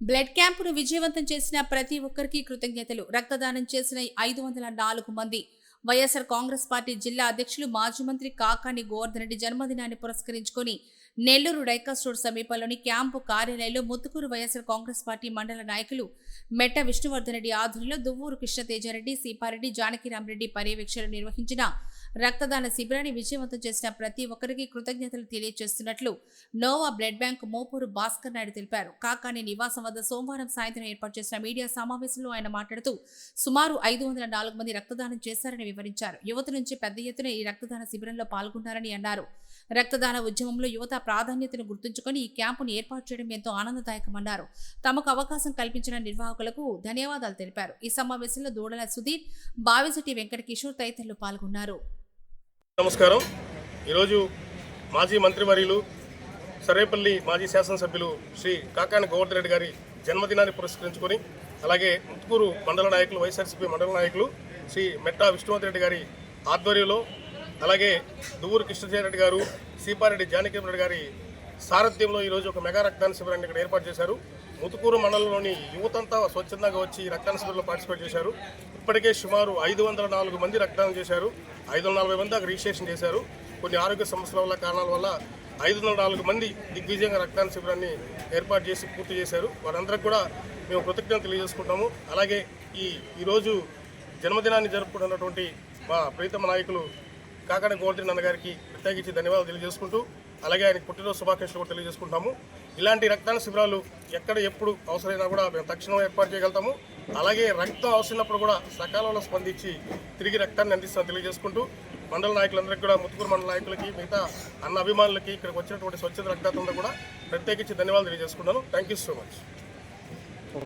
Blood క్యాంపును విజయవంతం చేసిన ప్రతి ఒక్కరికి కృతజ్ఞతలు. రక్తదానం చేసిన ఐదు వందల నాలుగు మంది వైఎస్ఆర్ కాంగ్రెస్ పార్టీ జిల్లా అధ్యక్షులు మాజీ మంత్రి కాకాని గోవర్ధన్ రెడ్డి జన్మదినాన్ని పురస్కరించుకొని నెల్లూరు డైకాస్ రోడ్ సమీపంలోని క్యాంపు కార్యాలయంలో ముత్తుకూరు వైఎస్ఆర్ కాంగ్రెస్ పార్టీ మండల నాయకులు మెట్ట విష్ణువర్ధన్ రెడ్డి ఆధ్వర్యంలో దువ్వూరు కృష్ణతేజారెడ్డి సీపారెడ్డి జానకిరామరెడ్డి పర్యవేక్షణ నిర్వహించిన రక్తదాన శిబిరాన్ని విజయవంతం చేసిన ప్రతి ఒక్కరికి కృతజ్ఞతలు తెలియజేస్తున్నట్లు Nova blood bank Mopuru Bhaskar Naidu తెలిపారు. కాకాని నివాసం వద్ద సోమవారం సాయంత్రం ఏర్పాటు చేసిన మీడియా సమావేశంలో ఆయన మాట్లాడుతూ సుమారు ఐదు వందల నాలుగు మంది రక్తదానం చేశారని వివరించారు. యువత నుంచి పెద్ద ఎత్తున ఈ రక్తదాన శిబిరంలో పాల్గొన్నారని అన్నారు. రక్తదాన ఉద్యమంలో యువత ప్రాధాన్యతను గుర్తుంచుకొని ఈ క్యాంపును ఏర్పాటు చేయడం ఎంతో ఆనందదాయకమన్నారు. తమకు అవకాశం కల్పించిన నిర్వాహకులకు ధన్యవాదాలు తెలిపారు. ఈ సమావేశంలో దూడల సుధీర్ బావిశెట్టి వెంకట కిషోర్ తదితరులు పాల్గొన్నారు. నమస్కారం. ఈరోజు మాజీ మంత్రివర్యులు సర్వేపల్లి మాజీ శాసనసభ్యులు శ్రీ కాకాని గోవర్ధన్ రెడ్డి గారి జన్మదినాన్ని పురస్కరించుకొని అలాగే ముత్తుకూరు మండల నాయకులు వైఎస్ఆర్సీపీ మండల నాయకులు శ్రీ మెట్టా విష్ణువర్ధన్ రెడ్డి గారి ఆధ్వర్యంలో అలాగే దువ్వూరు కృష్ణజయరెడ్డి గారు సీపారెడ్డి జానకిరెడ్డి గారి సారథ్యంలో ఈరోజు ఒక మెగా రక్తదాన శిబిరాన్ని ఇక్కడ ఏర్పాటు చేశారు. ముతుకూరు మండలంలోని యువతంతా స్వచ్ఛందంగా వచ్చి ఈ రక్తదాన శిబిరంలో పార్టిసిపేట్ చేశారు. ఇప్పటికే సుమారు ఐదు వందల నాలుగు మంది రక్తదానం చేశారు. ఐదు వందల నలభై మంది దాకా రిజిస్ట్రేషన్ చేశారు. కొన్ని ఆరోగ్య సమస్యల వల్ల కారణాల వల్ల ఐదు వందల నాలుగు మంది దిగ్విజయంగా రక్తదాన శిబిరాన్ని ఏర్పాటు చేసి పూర్తి చేశారు. వారందరికీ కూడా మేము కృతజ్ఞతలు తెలియజేసుకుంటాము అలాగే ఈ ఈరోజు జన్మదినాన్ని జరుపుకుంటున్నటువంటి మా ప్రీతమ నాయకులు కాకాని గోవర్ధన్ అన్నగారికి ప్రత్యేకించి ధన్యవాదాలు తెలియజేసుకుంటూ అలాగే ఆయన పుట్టినరోజు శుభాకాంక్షలు కూడా తెలియజేసుకుంటాము. ఇలాంటి రక్తదాన శిబిరాలు ఎక్కడ ఎప్పుడు అవసరమైనా కూడా మేము తక్షణం ఏర్పాటు చేయగలుగుతాము. అలాగే రక్తం అవసరమైనప్పుడు కూడా సకాలంలో స్పందించి తిరిగి రక్తాన్ని అందిస్తామని తెలియజేసుకుంటూ మండల నాయకులందరికీ కూడా ముత్తుకూరు మండల నాయకులకి మిగతా అన్న అభిమానులకి ఇక్కడికి వచ్చినటువంటి స్వచ్ఛత రక్తదాతంలో కూడా ప్రత్యేకించి ధన్యవాదాలు తెలియజేసుకుంటాను థ్యాంక్ యూ సో మచ్